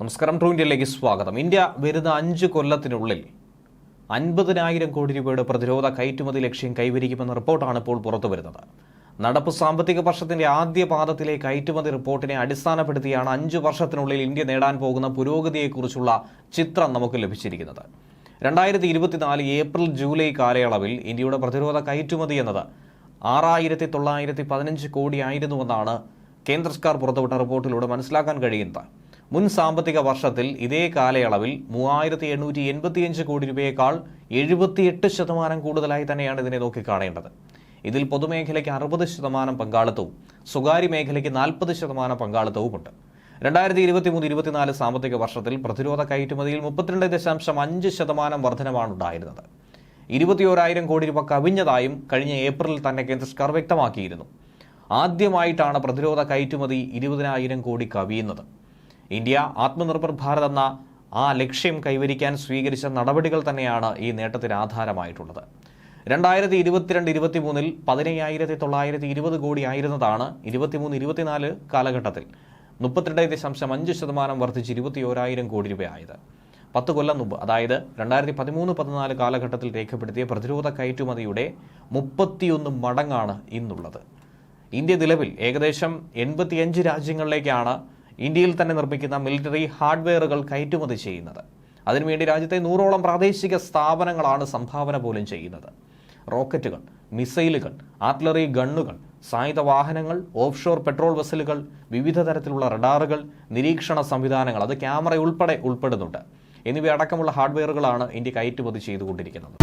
നമസ്കാരം ട്രൂ ഇന്ത്യയിലേക്ക് സ്വാഗതം. ഇന്ത്യ വരുന്ന അഞ്ച് കൊല്ലത്തിനുള്ളിൽ അൻപതിനായിരം കോടി രൂപയുടെ പ്രതിരോധ കയറ്റുമതി ലക്ഷ്യം കൈവരിക്കുമെന്ന റിപ്പോർട്ടാണ് ഇപ്പോൾ പുറത്തു വരുന്നത്. നടപ്പ് സാമ്പത്തിക വർഷത്തിന്റെ ആദ്യ പാദത്തിലെ കയറ്റുമതി റിപ്പോർട്ടിനെ അടിസ്ഥാനപ്പെടുത്തിയാണ് അഞ്ച് വർഷത്തിനുള്ളിൽ ഇന്ത്യ നേടാൻ പോകുന്ന പുരോഗതിയെക്കുറിച്ചുള്ള ചിത്രം നമുക്ക് ലഭിച്ചിരിക്കുന്നത്. രണ്ടായിരത്തി ഇരുപത്തിനാല് ഏപ്രിൽ ജൂലൈ കാലയളവിൽ ഇന്ത്യയുടെ പ്രതിരോധ കയറ്റുമതി എന്നത് ആറായിരത്തി തൊള്ളായിരത്തി പതിനഞ്ച് കോടിയായിരുന്നുവെന്നാണ് കേന്ദ്ര സർക്കാർ പുറത്തുവിട്ട റിപ്പോർട്ടിലൂടെ മനസ്സിലാക്കാൻ കഴിയുന്നത്. മുൻ സാമ്പത്തിക വർഷത്തിൽ ഇതേ കാലയളവിൽ മൂവായിരത്തി എണ്ണൂറ്റി എൺപത്തിയഞ്ച് കോടി രൂപയേക്കാൾ എഴുപത്തിയെട്ട് ശതമാനം കൂടുതലായി തന്നെയാണ് ഇതിനെ നോക്കിക്കാണേണ്ടത്. ഇതിൽ പൊതുമേഖലയ്ക്ക് അറുപത് ശതമാനം പങ്കാളിത്തവും സ്വകാര്യ മേഖലയ്ക്ക് നാൽപ്പത് ശതമാനം പങ്കാളിത്തവുമുണ്ട്. രണ്ടായിരത്തി ഇരുപത്തി മൂന്ന് ഇരുപത്തിനാല് സാമ്പത്തിക വർഷത്തിൽ പ്രതിരോധ കയറ്റുമതിയിൽ മുപ്പത്തിരണ്ട് ദശാംശം അഞ്ച് ശതമാനം വർധനമാണ് ഉണ്ടായിരുന്നത് ഇരുപത്തിയോരായിരം കോടി രൂപ കവിഞ്ഞതായും കഴിഞ്ഞ ഏപ്രിലിൽ തന്നെ കേന്ദ്ര സർക്കാർ വ്യക്തമാക്കിയിരുന്നു. ആദ്യമായിട്ടാണ് പ്രതിരോധ കയറ്റുമതി ഇരുപതിനായിരം കോടി കവിയുന്നത്. ഇന്ത്യ ആത്മനിർഭർ ഭാരത് എന്ന ആ ലക്ഷ്യം കൈവരിക്കാൻ സ്വീകരിച്ച നടപടികൾ തന്നെയാണ് ഈ നേട്ടത്തിന് ആധാരമായിട്ടുള്ളത്. രണ്ടായിരത്തി ഇരുപത്തിരണ്ട് ഇരുപത്തി മൂന്നിൽ പതിനയ്യായിരത്തി തൊള്ളായിരത്തി ഇരുപത് കോടി ആയിരുന്നതാണ് ഇരുപത്തിമൂന്ന് ഇരുപത്തിനാല് കാലഘട്ടത്തിൽ മുപ്പത്തിരണ്ട് ദശാംശം അഞ്ച് ശതമാനം വർദ്ധിച്ച് ഇരുപത്തി ഓരായിരം കോടി രൂപയായത്. പത്ത് കൊല്ലം മുമ്പ് അതായത് രണ്ടായിരത്തി പതിമൂന്ന് പതിനാല് കാലഘട്ടത്തിൽ രേഖപ്പെടുത്തിയ പ്രതിരോധ കയറ്റുമതിയുടെ മുപ്പത്തിയൊന്ന് മടങ്ങാണ് ഇന്നുള്ളത്. ഇന്ത്യ നിലവിൽ ഏകദേശം എൺപത്തിയഞ്ച് രാജ്യങ്ങളിലേക്കാണ് ഇന്ത്യയിൽ തന്നെ നിർമ്മിക്കുന്ന മിലിറ്ററി ഹാർഡ്വെയറുകൾ കയറ്റുമതി ചെയ്യുന്നത്. അതിനുവേണ്ടി രാജ്യത്തെ നൂറോളം പ്രാദേശിക സ്ഥാപനങ്ങളാണ് സംഭാവന പോലും ചെയ്യുന്നത്. റോക്കറ്റുകൾ മിസൈലുകൾ ആർട്ടിലറി ഗണ്ണുകൾ സായുധ വാഹനങ്ങൾ ഓഫ്ഷോർ പെട്രോൾ വെസലുകൾ വിവിധ തരത്തിലുള്ള റഡാറുകൾ നിരീക്ഷണ സംവിധാനങ്ങൾ അത് ക്യാമറ ഉൾപ്പെടെ ഉൾപ്പെടുന്നുണ്ട്. എന്നിവയടക്കമുള്ള ഹാർഡ്വെയറുകളാണ് ഇന്ത്യ കയറ്റുമതി ചെയ്തുകൊണ്ടിരിക്കുന്നത്.